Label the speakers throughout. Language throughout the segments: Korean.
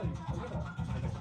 Speaker 1: 끝.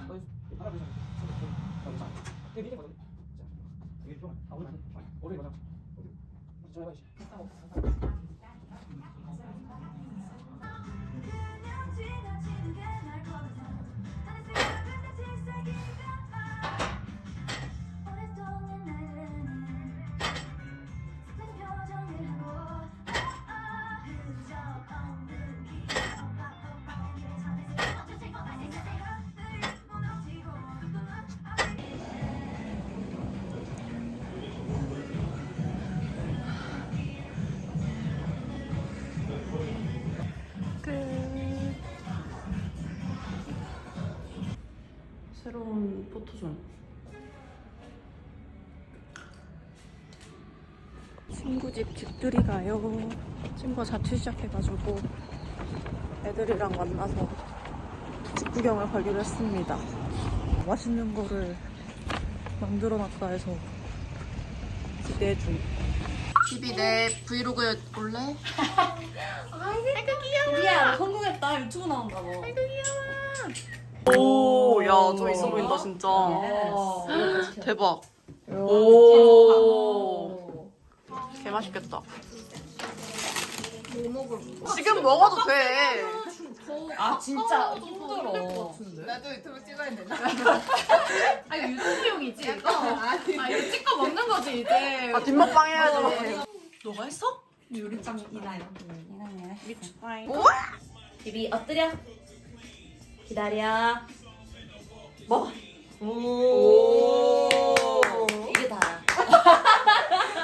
Speaker 1: 포토존. 친구 집 집들이 가요. 친구가 자취 시작해가지고 애들이랑 만나서 집 구경을 가기로 했습니다. 맛있는 거를 만들어 놨다 해서 기대 중. 집이 내 브이로그 올래?
Speaker 2: 우리야 성공했다 유튜브 나온가 봐.
Speaker 1: 오, 야, 좀 있어 보인다, 진짜.
Speaker 2: 어.
Speaker 1: 대박. 오. 개 맛있겠다. 지금 먹어도 돼.
Speaker 2: 아 진짜 힘들어.
Speaker 3: 나도 유튜브 찍어야 되나?
Speaker 2: 아 이거 유튜브용이지 이거. 아 이거 찍고 먹는 거지 이제.
Speaker 1: 아, 뒷먹방 해야지. 너가 했어?
Speaker 2: 요리짱 이나요.
Speaker 1: 오?
Speaker 2: 비비 엎드려. 기다려. 먹어.
Speaker 1: 오.
Speaker 2: 이게 다야.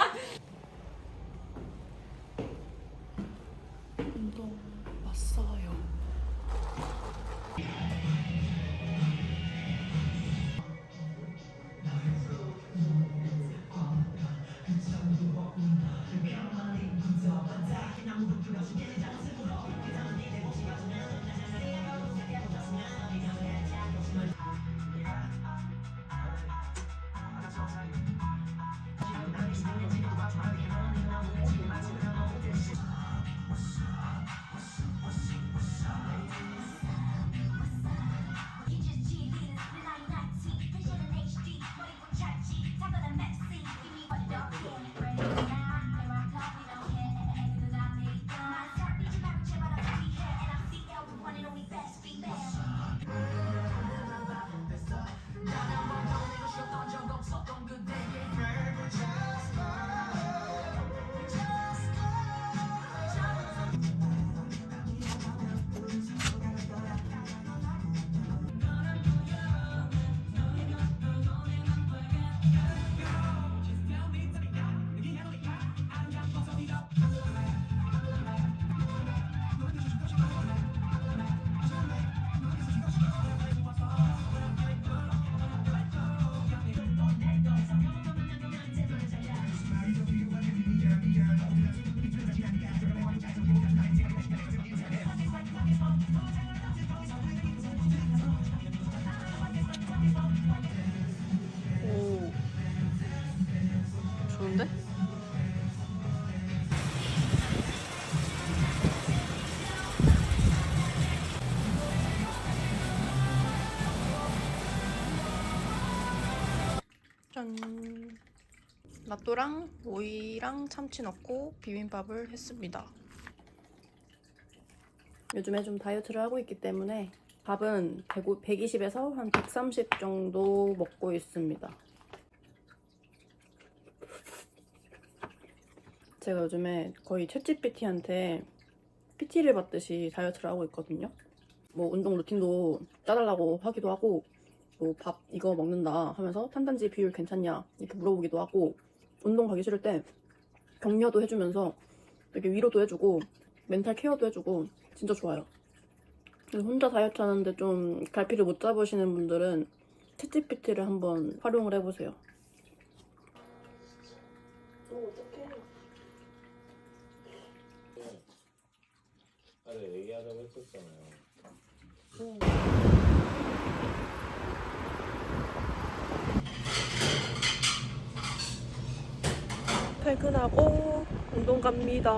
Speaker 1: 나또랑 오이랑 참치 넣고 비빔밥을 했습니다. 요즘에 좀 다이어트를 하고 있기 때문에 밥은 120에서 한 130 정도 먹고 있습니다. 제가 요즘에 거의 챗집 PT한테 PT를 받듯이 다이어트를 하고 있거든요. 뭐 운동 루틴도 짜달라고 하기도 하고 뭐 밥 이거 먹는다 하면서 탄단지 비율 괜찮냐 이렇게 물어보기도 하고 운동 가기 싫을 때 격려도 해주면서 이렇게 위로도 해주고 멘탈 케어도 해주고 진짜 좋아요. 그래서 혼자 다이어트 하는데 좀 갈피를 못 잡으시는 분들은 챗GPT를 한번 활용을 해보세요.
Speaker 4: 아래 얘기하자고 했었잖아요.
Speaker 1: 퇴근하고 운동 갑니다.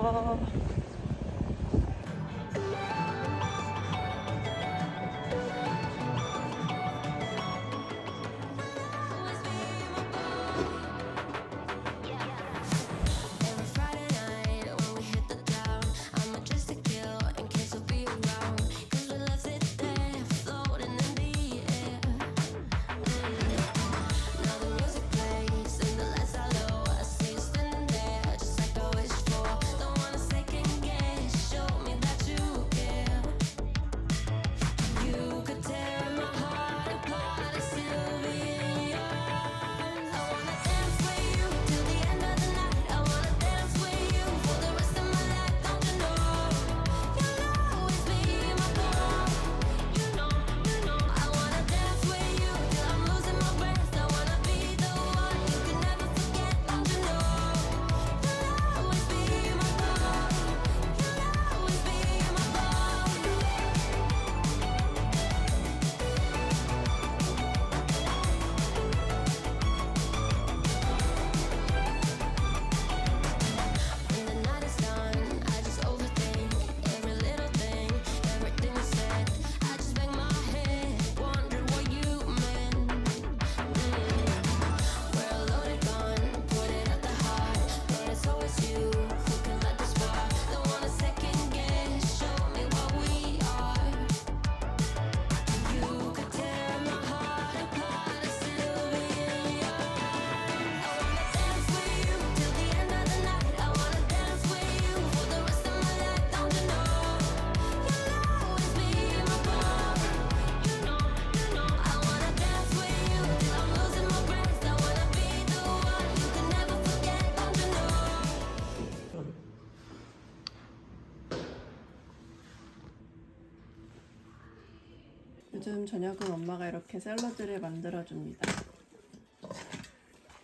Speaker 1: 저녁은 엄마가 이렇게 샐러드를 만들어 줍니다.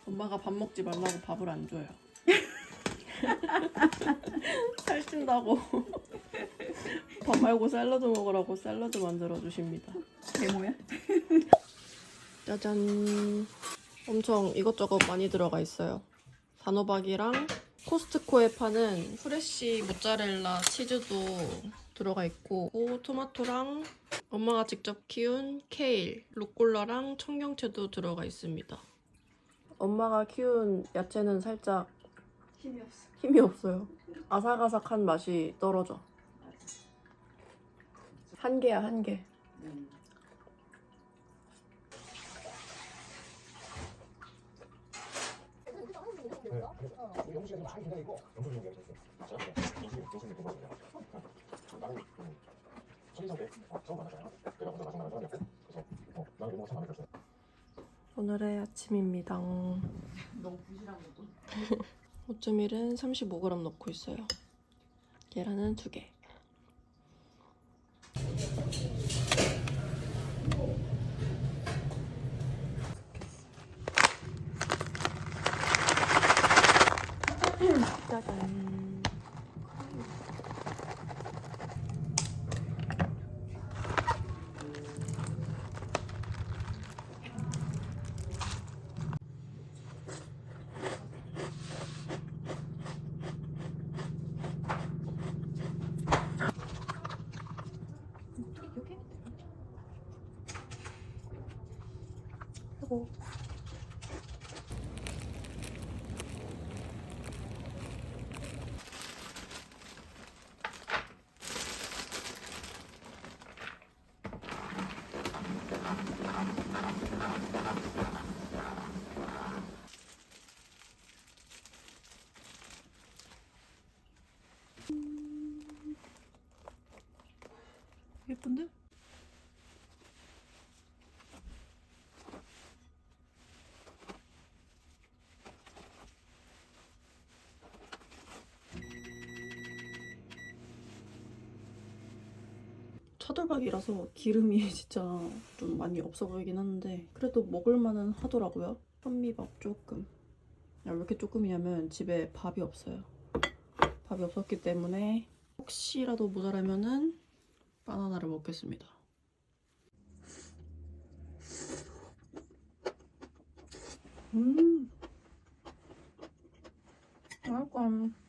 Speaker 1: 엄마가 밥 먹지 말라고 밥을 안 줘요. 살찐다고 밥 말고 샐러드 먹으라고 샐러드 만들어 주십니다.
Speaker 2: 데모야?
Speaker 1: 짜잔. 엄청 이것저것 많이 들어가 있어요. 단호박이랑 코스트코에 파는 프레쉬 모짜렐라 치즈도 들어가 있고 오, 토마토랑 엄마가 직접 키운 케일, 루꼴라랑 청경채도 들어가 있습니다. 엄마가 키운 야채는 살짝
Speaker 2: 힘이 없어.
Speaker 1: 힘이 없어요. 아삭아삭한 맛이 떨어져. 한 개야, 한 개. 오늘의 아침입니다.
Speaker 2: 너무 부실한 것도.
Speaker 1: 오트밀은 35g 넣고 있어요. 계란은 2개. 짜잔. 아이고. 예쁜데? 차돌박이라서 기름이 진짜 좀 많이 없어 보이긴 하는데 그래도 먹을만은 하더라고요. 현미밥 조금. 야, 왜 이렇게 조금이냐면 집에 밥이 없어요. 밥이 없었기 때문에 혹시라도 모자라면은 바나나를 먹겠습니다. 음. 맛있다.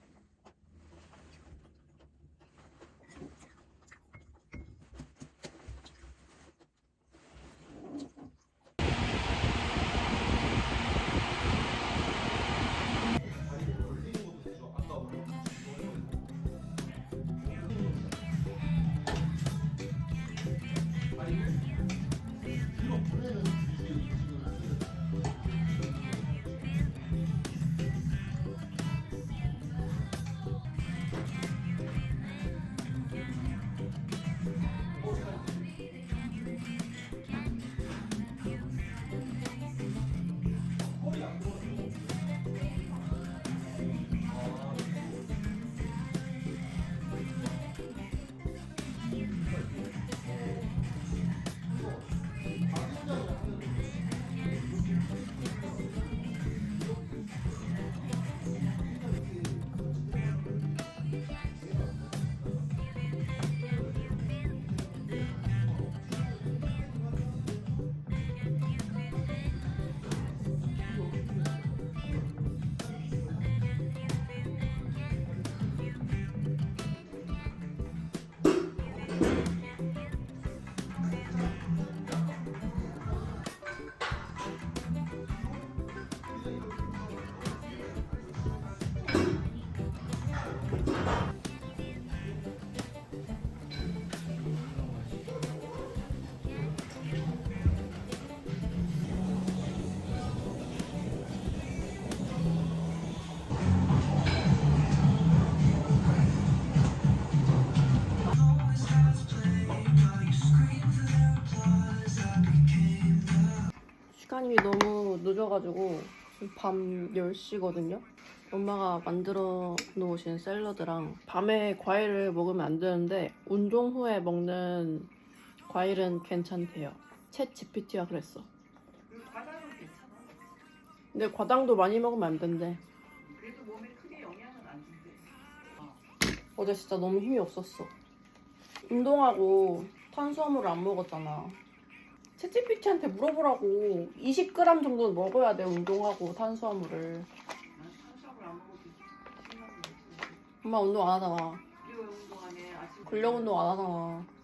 Speaker 1: 지금 밤 10시거든요. 엄마가 만들어 놓으신 샐러드랑 밤에 과일을 먹으면 안 되는데 운동 후에 먹는 과일은 괜찮대요. 챗 GPT가 그랬어. 근데 과당도 많이 먹으면 안 된대. 어제 진짜 너무 힘이 없었어. 운동하고 탄수화물을 안 먹었잖아. 챗GPT한테 물어보라고 20g 정도는 먹어야 돼 운동하고 탄수화물을. 엄마 운동 안 하잖아. 근력 운동 안 하잖아.